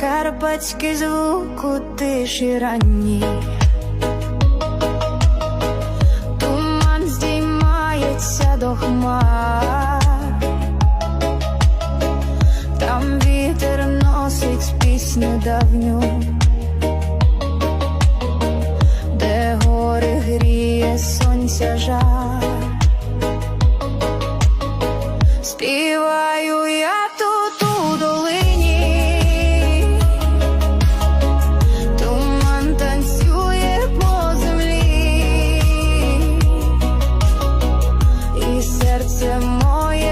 Карпатський звуку, тиші ранній. Туман здіймається до хмар, там вітер носить пісню давню, де гори гріє сонця жар, співаю. серце моє.